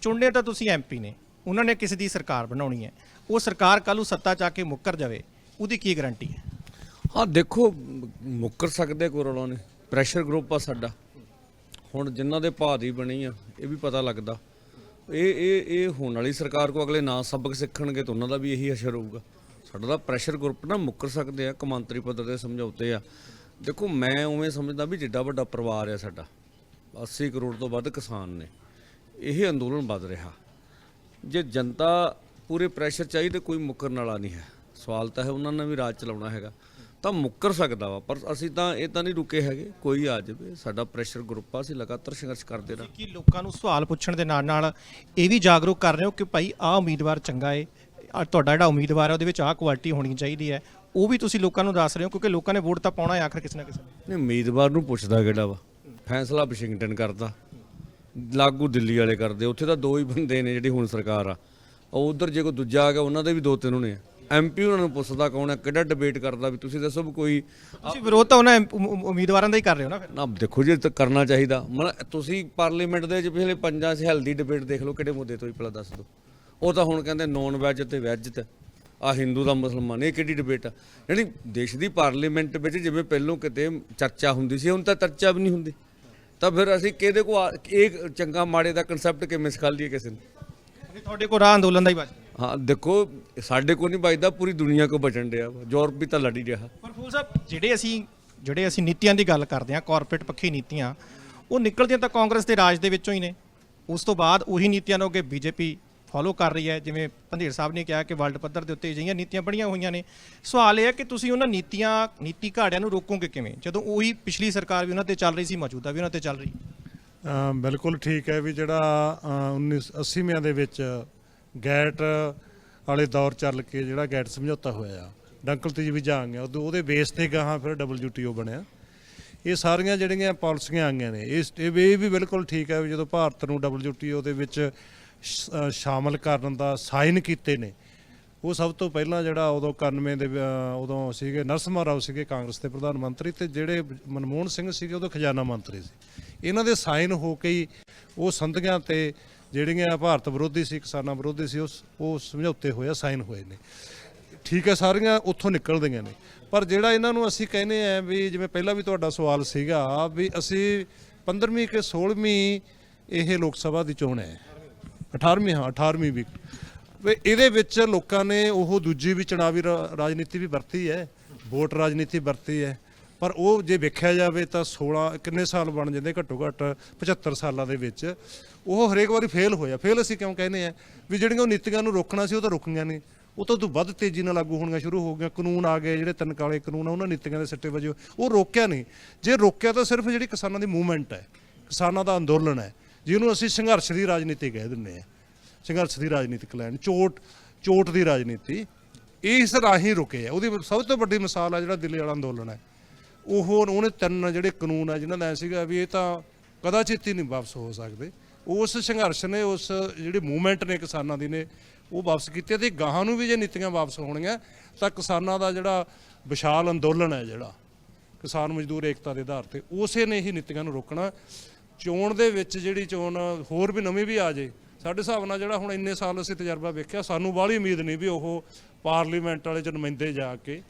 ਚੁਣਨੇ ਤਾਂ ਤੁਸੀਂ ਐਮਪੀ ਨੇ। ਉਹਨਾਂ ਨੇ ਕਿਸੇ ਦੀ ਸਰਕਾਰ ਬਣਾਉਣੀ ਹੈ। ਉਹ ਸਰਕਾਰ ਕੱਲ੍ਹ ਨੂੰ ਸੱਤਾ 'ਚ ਆ ਕੇ ਮੁੱਕਰ ਜਾਵੇ, ਉਹਦੀ ਕੀ ਗਾਰੰਟੀ ਹੈ? ਹਾਂ, ਦੇਖੋ, ਮੁੱਕਰ ਸਕਦੇ ਕੋਰਲੋਂ ਨੇ। ਪ੍ਰੈਸ਼ਰ ਗਰੁੱਪ ਆ ਸਾਡਾ। ਹੁਣ ਜਿਨ੍ਹਾਂ ਦੇ ਭਾਅ ਦੀ ਬਣੀ ਆ, ਇਹ ਵੀ ਪਤਾ ਲੱਗਦਾ। ਇਹ ਇਹ ਇਹ ਹੋਣ ਵਾਲੀ ਸਰਕਾਰ ਕੋ ਅਗਲੇ ਨਾ ਸਬਕ ਸਿੱਖਣਗੇ ਤਾਂ ਉਹਨਾਂ ਦਾ ਵੀ ਇਹੀ ਅਸਰ ਹੋਊਗਾ। ਸਾਡਾ ਤਾਂ ਪ੍ਰੈਸ਼ਰ ਗਰੁੱਪ ਨਾ ਮੁੱਕਰ ਸਕਦੇ ਆ, ਕਮਾਂਤਰੀ ਪੱਧਰ ਦੇ ਸਮਝੌਤੇ ਆ। ਦੇਖੋ, ਮੈਂ ਉਵੇਂ ਸਮਝਦਾ ਵੀ ਜਿੱਡਾ ਵੱਡਾ ਪਰਿਵਾਰ ਆ ਸਾਡਾ। 80 ਕਰੋੜ ਤੋਂ ਵੱਧ ਕਿਸਾਨ ਨੇ। ਇਹ ਅੰਦੋਲਨ ਵੱਧ ਰਿਹਾ। ਜੇ ਜਨਤਾ ਪੂਰੇ ਪ੍ਰੈਸ਼ਰ ਚਾਹੀਦੇ ਕੋਈ ਮੁੱਕਰਨ ਵਾਲਾ ਨਹੀਂ ਹੈ। ਸਵਾਲ ਤਾਂ ਹੈ ਉਹਨਾਂ ਨੇ ਵੀ ਰਾਜ ਚਲਾਉਣਾ ਹੈਗਾ। ਤਾਂ ਮੁੱਕਰ ਸਕਦਾ ਵਾ ਪਰ ਅਸੀਂ ਤਾਂ ਇਹ ਤਾਂ ਨਹੀਂ ਰੁਕੇ ਹੈਗੇ ਕੋਈ ਆ ਜਾਵੇ। ਸਾਡਾ ਪ੍ਰੈਸ਼ਰ ਗਰੁੱਪ ਆ ਅਸੀਂ ਲਗਾਤਾਰ ਸੰਘਰਸ਼ ਕਰਦੇ ਰਹਾਂ ਕਿ ਲੋਕਾਂ ਨੂੰ ਸਵਾਲ ਪੁੱਛਣ ਦੇ ਨਾਲ ਨਾਲ ਇਹ ਵੀ ਜਾਗਰੂਕ ਕਰ ਰਹੇ ਹੋ ਕਿ ਭਾਈ ਆਹ ਉਮੀਦਵਾਰ ਚੰਗਾ ਏ ਆਹ ਤੁਹਾਡਾ ਜਿਹੜਾ ਉਮੀਦਵਾਰ ਹੈ ਉਹਦੇ ਵਿੱਚ ਆਹ ਕੁਆਲਿਟੀ ਹੋਣੀ ਚਾਹੀਦੀ ਹੈ। ਉਹ ਵੀ ਤੁਸੀਂ ਲੋਕਾਂ ਨੂੰ ਦੱਸ ਰਹੇ ਹੋ ਕਿਉਂਕਿ ਲੋਕਾਂ ਨੇ ਵੋਟ ਤਾਂ ਪਾਉਣਾ ਹੈ ਆਖਰ ਕਿਸੇ ਨਾ ਕਿਸੇ ਨੇ ਨਹੀਂ ਉਮੀਦਵਾਰ ਨੂੰ ਪੁੱਛਦਾ ਕਿਹੜਾ ਵਾ? ਫੈਸਲਾ ਵਾਸ਼ਿੰਗਟਨ ਕਰਦਾ। ਲਾਗੂ ਦਿੱਲੀ ਵਾਲੇ ਕਰਦੇ ਉੱਥੇ ਤਾਂ ਦੋ ਹੀ ਬੰਦੇ ਨੇ ਜਿਹੜੀ ਹੁਣ ਸਰਕਾਰ ਆ। ਉਹ ਉਧਰ ਜੇ ਕੋਈ ਦੂਜਾ ਆ ਗਿਆ ਉਹਨਾਂ ਦੇ ਵੀ ਦੋ ਤਿੰਨ ਹੋਣੇ ਐਮਪੀ ਉਹਨਾਂ ਨੂੰ ਪੁੱਛਦਾ ਕੌਣ ਹੈ ਕਿਹੜਾ ਡਿਬੇਟ ਕਰਦਾ ਵੀ ਤੁਸੀਂ ਦੱਸੋ ਵੀ ਕੋਈ ਤੁਸੀਂ ਵਿਰੋਧ ਤਾਂ ਉਹਨਾਂ ਉਮ- ਉਮ- ਉਮੀਦਵਾਰਾਂ ਦਾ ਹੀ ਕਰ ਰਹੇ ਹੋ ਨਾ ਫਿਰ। ਨਾ ਦੇਖੋ ਜੀ ਇਹ ਤਾਂ ਕਰਨਾ ਚਾਹੀਦਾ। ਮਤਲਬ ਤੁਸੀਂ ਪਾਰਲੀਮੈਂਟ ਦੇ ਵਿੱਚ ਪਿਛਲੇ ਪੰਜਾਂ 'ਚ ਹੈਲਦੀ ਡਿਬੇਟ ਦੇਖ ਲਓ ਕਿਹੜੇ ਮੁੱਦੇ ਤੋਂ ਹੀ ਪਹਿਲਾਂ ਦੱਸ ਦਿਓ। ਉਹ ਤਾਂ ਹੁਣ ਕਹਿੰਦੇ ਨੌਨ ਵੈਜ ਤੇ ਵੈਜ ਤੇ। ਆ ਹਿੰਦੂ ਦਾ ਮੁਸਲਮਾਨ ਇਹ ਕਿਹੜੀ ਡਿਬੇਟ ਆ? ਜਿਹੜੀ ਦੇਸ਼ ਦੀ ਪਾਰਲੀਮੈਂਟ ਵਿੱਚ ਜਿਵੇਂ ਪਹਿਲੋਂ ਕਿਤੇ ਚਰਚਾ ਹੁੰਦੀ ਸੀ ਹੁਣ ਤਾਂ ਚਰਚਾ ਵੀ ਨਹੀਂ ਹੁੰਦੀ। ਤਾਂ ਫਿਰ ਅਸੀਂ ਕਿਹਦੇ ਕੋ ਆ- ਇਹ ਚੰਗਾ ਮਾੜੇ ਦਾ ਕਨਸੈਪਟ ਕਿਵੇਂ ਸਿਖਾ ਲਈਏ ਕਿਸੇ ਨੂੰ? ਕਿਉਂਕਿ ਤੁਹਾਡੇ ਕੋਲ ਰਾਹ ਅੰਦੋਲਨ ਦਾ ਹੀ ਬਚ ਹਾਂ। ਦੇਖੋ ਸਾਡੇ ਕੋ ਨਹੀਂ ਬਚਦਾ ਪੂਰੀ ਦੁਨੀਆ ਕੋ ਬਚਣ ਡਿਆ ਵਾ। ਯੂਰਪ ਵੀ ਤਾਂ ਲੜ ਰਿਹਾ। ਪਰ ਫੂਲ ਸਾਹਿਬ ਜਿਹੜੇ ਅਸੀਂ ਜਿਹੜੇ ਅਸੀਂ ਨੀਤੀਆਂ ਦੀ ਗੱਲ ਕਰਦੇ ਹਾਂ ਕਾਰਪੋਰੇਟ ਪੱਖੀ ਨੀਤੀਆਂ ਉਹ ਨਿਕਲਦੀਆਂ ਤਾਂ ਕਾਂਗਰਸ ਦੇ ਰਾਜ ਦੇ ਵਿੱਚੋਂ ਹੀ ਨੇ। ਉਸ ਤੋਂ ਬਾਅਦ ਉਹੀ ਨੀਤੀਆਂ ਨੂੰ ਅੱਗੇ ਬੀਜੇਪੀ ਫੋਲੋ ਕਰ ਰਹੀ ਹੈ। ਜਿਵੇਂ ਪੰਧੇਰ ਸਾਹਿਬ ਨੇ ਕਿਹਾ ਕਿ ਵਰਲਡ ਪੱਧਰ ਦੇ ਉੱਤੇ ਅਜਿਹੀਆਂ ਨੀਤੀਆਂ ਬਣੀਆਂ ਹੋਈਆਂ ਨੇ। ਸਵਾਲ ਇਹ ਹੈ ਕਿ ਤੁਸੀਂ ਉਹਨਾਂ ਨੀਤੀਆਂ ਨੀਤੀ ਘਾੜਿਆਂ ਨੂੰ ਰੋਕੋਗੇ ਕਿਵੇਂ? ਜਦੋਂ ਉਹੀ ਪਿਛਲੀ ਸਰਕਾਰ ਵੀ ਉਹਨਾਂ ਤੇ ਚੱਲ ਰਹੀ ਸੀ ਮੌਜੂਦਾ ਵੀ ਉਹਨਾਂ ਤੇ ਚੱਲ ਰਹੀ। ਬਿਲਕੁਲ ਠੀਕ ਹੈ ਵੀ ਜਿਹੜਾ ਅ, 1980ਵਿਆਂ ਦੇ ਵਿੱਚ ਗੈਟ ਵਾਲੇ ਦੌਰ ਚੱਲ ਕੇ ਜਿਹੜਾ ਗੈਟ ਸਮਝੌਤਾ ਹੋਇਆ ਡੰਕਲ ਤੇ ਵੀ ਜਾ ਗਿਆ ਉਦੋਂ ਉਹਦੇ ਬੇਸ ਤੇ ਗਾਹਾਂ ਫਿਰ WTO ਬਣਿਆ। ਇਹ ਸਾਰੀਆਂ ਜਿਹੜੀਆਂ ਪਾਲਿਸੀਆਂ ਆਈਆਂ ਨੇ ਇਸ ਇਹ ਵੀ ਬਿਲਕੁਲ ਠੀਕ ਹੈ ਵੀ ਜਦੋਂ ਭਾਰਤ ਨੂੰ WTO ਦੇ ਵਿੱਚ ਸ਼ਾਮਲ ਕਰਨ ਦਾ ਸਾਈਨ ਕੀਤੇ ਨੇ। ਉਹ ਸਭ ਤੋਂ ਪਹਿਲਾਂ ਜਿਹੜਾ ਉਦੋਂ 91 ਦੇ ਉਦੋਂ ਸੀਗੇ ਨਰਸਿਮਹਾ ਰਾਓ ਸੀਗੇ ਕਾਂਗਰਸ ਦੇ ਪ੍ਰਧਾਨ ਮੰਤਰੀ ਤੇ ਜਿਹੜੇ ਮਨਮੋਹਨ ਸਿੰਘ ਸੀਗੇ ਉਦੋਂ ਖਜ਼ਾਨਾ ਮੰਤਰੀ ਸੀ। ਇਹਨਾਂ ਦੇ ਸਾਈਨ ਹੋ ਕੇ ਹੀ ਉਹ ਸੰਧੀਆਂ ਤੇ ਜਿਹੜੀਆਂ ਭਾਰਤ ਵਿਰੋਧੀ ਸੀ, ਕਿਸਾਨਾਂ ਵਿਰੋਧੀ ਸੀ, ਉਸ, ਉਹ ਸਮਝੌਤੇ ਹੋਏ ਆ, ਸਾਈਨ ਹੋਏ ਨੇ। ਠੀਕ ਹੈ, ਸਾਰੀਆਂ ਉੱਥੋਂ ਨਿਕਲਦੀਆਂ ਨੇ। ਪਰ ਜਿਹੜਾ ਇਹਨਾਂ ਨੂੰ ਅਸੀਂ ਕਹਿੰਦੇ ਆ ਵੀ ਜਿਵੇਂ ਪਹਿਲਾਂ ਵੀ ਤੁਹਾਡਾ ਸਵਾਲ ਸੀਗਾ ਵੀ ਅਸੀਂ 15ਵੀਂ ਕਿ 16ਵੀਂ ਇਹ ਲੋਕ ਸਭਾ ਦੀ ਚੋਣ ਹੈ। 18ਵੀਂ ਹਾਂ 18ਵੀਂ ਵੀ ਵੀ, ਇਹਦੇ ਵਿੱਚ ਲੋਕਾਂ ਨੇ ਉਹ ਦੂਜੀ ਵੀ ਚੁਣਾਵੀ ਰਾਜਨੀਤੀ ਵੀ ਵਰਤੀ ਹੈ, ਵੋਟ ਰਾਜਨੀਤੀ ਵਰਤੀ ਹੈ। ਪਰ ਉਹ ਜੇ ਵੇਖਿਆ ਜਾਵੇ ਤਾਂ 16 ਕਿੰਨੇ ਸਾਲ ਬਣ ਜਾਂਦੇ ਘੱਟੋ ਘੱਟ 75 ਸਾਲਾਂ ਦੇ ਵਿੱਚ। ਉਹ ਹਰੇਕ ਵਾਰੀ ਫੇਲ ਹੋਇਆ। ਫੇਲ ਅਸੀਂ ਕਿਉਂ ਕਹਿੰਦੇ ਆ ਵੀ ਜਿਹੜੀਆਂ ਉਹ ਨੀਤੀਆਂ ਨੂੰ ਰੋਕਣਾ ਸੀ, ਉਹ ਤਾਂ ਰੁਕੀਆਂ ਨਹੀਂ। ਉਹ ਤੋਂ ਤੋਂ ਵੱਧ ਤੇਜ਼ੀ ਨਾਲ ਲਾਗੂ ਹੋਣੀਆਂ ਸ਼ੁਰੂ ਹੋ ਗਈਆਂ। ਕਾਨੂੰਨ ਆ ਗਏ, ਜਿਹੜੇ ਤਿੰਨ ਕਾਲੇ ਕਾਨੂੰਨ ਆ, ਉਹਨਾਂ ਨੀਤੀਆਂ ਦੇ ਸਿੱਟੇ ਵਜੋਂ। ਉਹ ਰੋਕਿਆ ਨਹੀਂ। ਜੇ ਰੋਕਿਆ ਤਾਂ ਸਿਰਫ ਜਿਹੜੀ ਕਿਸਾਨਾਂ ਦੀ ਮੂਵਮੈਂਟ ਹੈ, ਕਿਸਾਨਾਂ ਦਾ ਅੰਦੋਲਨ ਹੈ ਜਿਹਨੂੰ ਅਸੀਂ ਸੰਘਰਸ਼ ਦੀ ਰਾਜਨੀਤੀ ਕਹਿ ਦਿੰਦੇ ਆ ਸੰਘਰਸ਼ ਦੀ ਰਾਜਨੀਤਿਕ ਲਾਈਨ, ਚੋਟ ਚੋਟ ਦੀ ਰਾਜਨੀਤੀ, ਇਸ ਰਾਹੀਂ ਰੁਕੇ ਆ। ਉਹਦੀ ਸਭ ਤੋਂ ਵੱਡੀ ਮਿਸਾਲ ਆ ਜਿਹੜਾ ਦਿੱਲੀ ਵਾਲਾ ਅੰਦੋਲਨ ਹੈ। ਉਹ ਉਹਨੇ ਤਿੰਨ ਜਿਹੜੇ ਕਾਨੂੰਨ ਆ ਜਿਨ੍ਹਾਂ ਦਾ ਸੀਗਾ ਵੀ ਇਹ ਤਾਂ ਕਦਾਚਿਤ ਹੀ ਨਹੀਂ ਵਾਪਸ ਹੋ ਸਕਦੇ। ਉਸ ਸੰਘਰਸ਼ ਨੇ, ਉਸ ਜਿਹੜੀ ਮੂਵਮੈਂਟ ਨੇ ਕਿਸਾਨਾਂ ਦੀ ਨੇ, ਉਹ ਵਾਪਸ ਕੀਤੇ ਤੇ ਗਾਹਾਂ ਨੂੰ ਵੀ ਜੇ ਨੀਤੀਆਂ ਵਾਪਸ ਹੋਣਗੀਆਂ, ਤਾਂ ਕਿਸਾਨਾਂ ਦਾ ਜਿਹੜਾ ਵਿਸ਼ਾਲ ਅੰਦੋਲਨ ਹੈ ਜਿਹੜਾ, ਕਿਸਾਨ ਮਜ਼ਦੂਰ ਏਕਤਾ ਦੇ ਆਧਾਰ ਤੇ, ਉਸੇ ਨੇ ਹੀ ਨੀਤੀਆਂ ਨੂੰ ਰੋਕਣਾ। ਚੋਣ ਦੇ ਵਿੱਚ ਜਿਹੜੀ ਚੋਣ ਹੋਰ ਵੀ ਨਵੀਂ ਵੀ ਆ ਜੇ, ਸਾਡੇ ਹਿਸਾਬ ਨਾਲ ਜਿਹੜਾ ਹੁਣ ਇੰਨੇ ਸਾਲ ਅਸੀਂ ਤਜਰਬਾ ਵੇਖਿਆ, ਸਾਨੂੰ ਬਾਹਲੀ ਉਮੀਦ ਨਹੀਂ ਵੀ ਉਹ ਪਾਰਲੀਮੈਂਟ ਵਾਲੇ ਚ ਨੁਮਾਇੰਦੇ ਜਾ ਕੇ